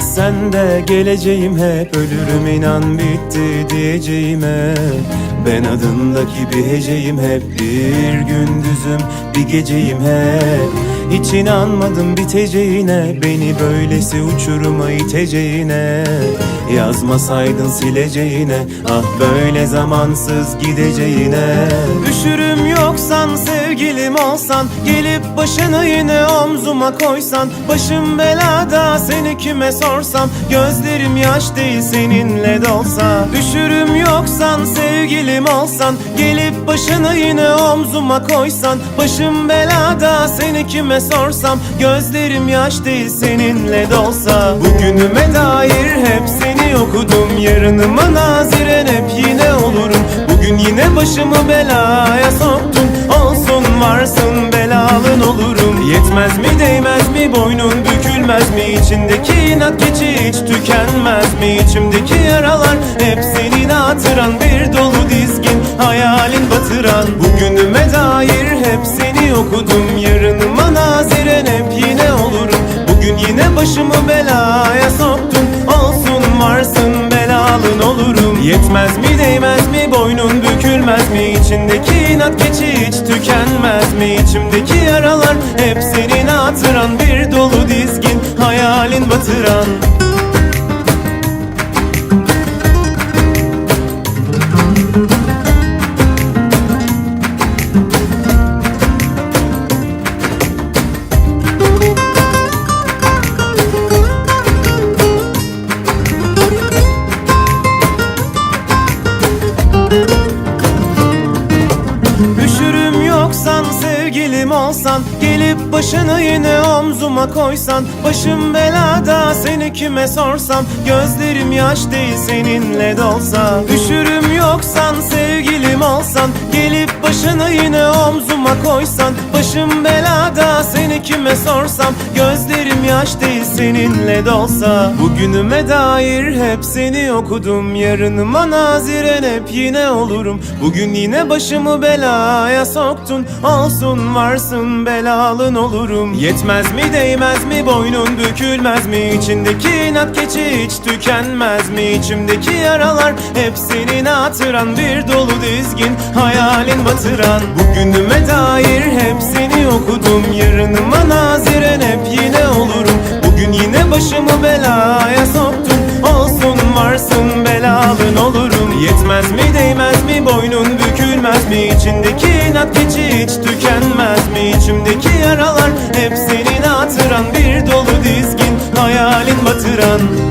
ben de geleceğim hep. Ölürüm inan bitti diyeceğim hep Ben adındaki bir heceyim hep. Bir gündüzüm bir geceyim hep Hiç inanmadım biteceğine. Beni böylesi uçuruma iteceğine. Yazmasaydın sileceğine. Ah böyle zamansız gideceğine. Üşürüm yoksan sevgilim olsan Gelip başını yine omzuma koysan Başım belada seni kime sorsam Gözlerim yaş değil seninle dolsa. Üşürüm yoksan sevgilim olsan Gelip başını yine omzuma koysan Başım belada seni kime sorsam Gözlerim yaş değil seninle dolsa. Bugünüme dair hep seni okudum Yarınıma naziren hep yine olurum. Bugün yine başımı belaya soktun Olsun varsın İçindeki inat geçi hiç tükenmez mi? İçimdeki yaralar hep senin hatıran. Bir dolu dizgin hayalin batıran. Bugünüme dair hep seni okudum. Yarınıma naziren hep yine olurum. Bugün yine başımı belaya soktun Olsun varsın belalın olurum. Yetmez mi değmez mi? Boynun bükülmez mi? İçindeki inat geçi hiç tükenmez mi? İçimdeki yaralar hep senin hatıran. Bir dolu hayalin batıran Üşürüm yoksan sevgilim olsan Gelip başını yine omzuma koysan Başım belada seni kime sorsam Gözlerim yaş değil seninle dolsa Üşürüm yoksan sevgilim Gelip başını yine omzuma koysan Başım belada seni kime sorsam Gözlerim yaş değil seninle dolsa. Bugünüme dair hep seni okudum Yarınıma naziren hep yine olurum. Bugün yine başımı belaya soktun Olsun varsın belalın olurum. Yetmez mi değmez mi boynun bükülmez mi? İçindeki inat keçi hiç tükenmez mi? İçimdeki yaralar hep senin hatıran Bir dolu dizgin halin batıran. Bugünüme dair hep seni okudum. Yarınıma naziren hep yine olurum. Bugün yine başımı belaya soktum. Olsun varsın belalın olurum. Yetmez mi değmez mi boynun bükülmez mi? İçindeki inat keçi hiç tükenmez mi? İçimdeki yaralar hep senin hatıran. Bir dolu dizgin hayalin batıran.